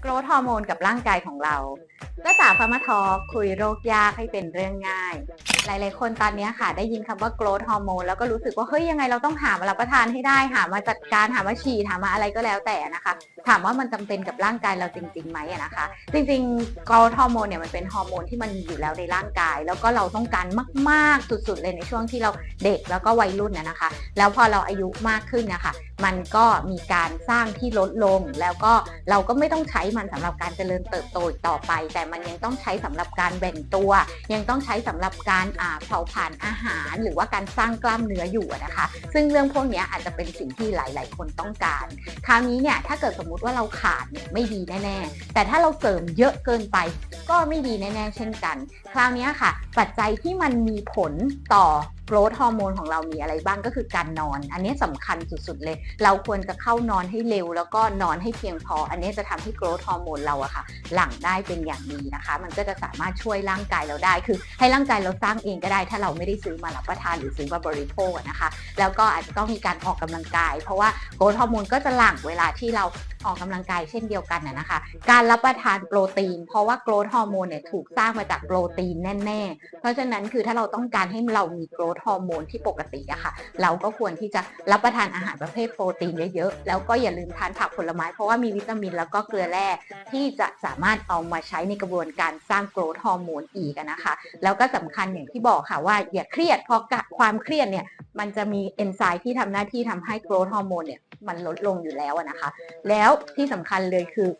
โกรทฮอร์โมนกับร่างกายของเรา ก็สาวพามาทอคุยโรคยากให้เป็นเรื่องง่าย หลายๆ คนตอนนี้ค่ะ ได้ยินคำว่าโกรทฮอร์โมนแล้วก็รู้สึกว่า เฮ้ย ยังไงเราต้องหามารับประทานให้ได้ หามาจัดการหามาฉีดหามาอะไรก็แล้วแต่นะคะ ถามว่ามันจำเป็นกับร่างกายเราจริงๆไหมนะคะ จริงๆโกรทฮอร์โมนเนี่ยมันเป็นฮอร์โมนที่มันอยู่แล้วในร่างกาย แล้วก็เราต้องการมากๆสุดๆเลยในช่วงที่เราเด็กแล้วก็วัยรุ่นนะนะคะ แล้วพอเราอายุมากขึ้นนะคะมันก็มีการสร้างที่ลดลง แล้วก็เราก็ไม่ต้องใช้มันสำหรับการเจริญเติบโตอีกต่อไปแต่มันยังต้องใช้สำหรับการแบ่งตัว ยังต้องใช้สำหรับการเผาผลาญอาหาร หรือว่าการสร้างกล้ามเนื้ออยู่นะคะ ซึ่งเรื่องพวกนี้อาจจะเป็นสิ่งที่หลาย ๆ คนต้องการ คราวนี้เนี่ยถ้าเกิดสมมุติว่าเราขาดเนี่ยไม่ดีแน่ ๆ แต่ถ้าเราเสริมเยอะเกินไปก็ไม่ดีแน่ ๆ เช่นกัน คราวนี้ค่ะ ปัจจัยที่มันมีผลต่อ โกรทฮอร์โมนของเรามีอะไรบ้างก็คือการนอน อันนี้สำคัญสุดๆเลย เราควรจะเข้านอนให้เร็ว แล้วก็นอนให้เพียงพอ อันนี้จะทำให้โกรทฮอร์โมนเราอะค่ะ หลั่งได้เป็นอย่างดีนะคะ มันก็จะสามารถช่วยร่างกายเราได้ คือ ให้ร่างกายเราสร้างเองก็ได้ ถ้าเราไม่ได้ซื้อมารับประทานหรือซื้อมาบริโภคอนะคะ แล้วก็อาจจะต้องมีการออกกำลังกาย เพราะว่าโกรทฮอร์โมนก็จะหลั่งเวลาที่เราออกกำลังกายเช่นเดียวกันนะนะคะ การรับประทานโปรตีน เพราะว่าโกรทฮอร์โมนเนี่ยถูกสร้างมาจากโปรตีนแน่ๆ เพราะฉะนั้นคือถ้าเราต้องการให้เรามีโกรทฮอร์โมนที่ปกติอะค่ะ เราก็ควรที่จะรับประทานอาหารประเภทโปรตีนเยอะๆ แล้วก็อย่าลืมทานผักผลไม้เพราะว่ามีวิตามินแล้วก็เกลือแร่ที่จะสามารถเอามาใช้ในกระบวนการสร้างโกรทฮอร์โมนอีกนะคะ แล้วก็สำคัญอย่างที่บอกค่ะว่าอย่าเครียดเพราะความเครียดเนี่ย มันจะมีเอนไซม์ที่ทำหน้าที่ทำให้โกรทฮอร์โมนเนี่ยมันลดลงอยู่แล้วอะนะคะ แล้วที่สำคัญเลยคือ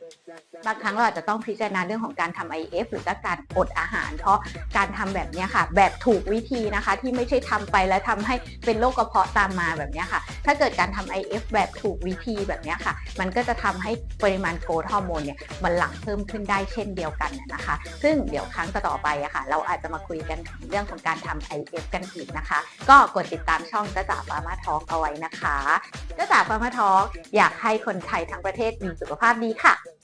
บางครั้งเราอาจจะต้องพิจารณาเรื่องของการทำ IF หรือว่าการอดอาหาร เพราะการทำแบบเนี้ยค่ะ แบบถูกวิธีนะคะ ที่ไม่ใช่ทำไปแล้วทำให้เป็นโรคกระเพาะตามมาแบบเนี้ยค่ะถ้าเกิดการทำ IF แบบถูกวิธีแบบนี้ค่ะ มันก็จะทำให้ปริมาณโกรทฮอร์โมนเนี่ยมันหลั่งเพิ่มขึ้นได้เช่นเดียวกันนะคะ ซึ่งเดี๋ยวครั้งต่อไปอะค่ะ เราอาจจะมาคุยกันเรื่องของการทำ IF กันอีกนะคะ ก็กดติดตามช่องจ้าจ๋าฟาร์มาทอกเอาไว้นะคะจ้าจ๋าฟาร์มาทอกอยากให้คนไทยทั้งประเทศมีสุขภาพดีค่ะ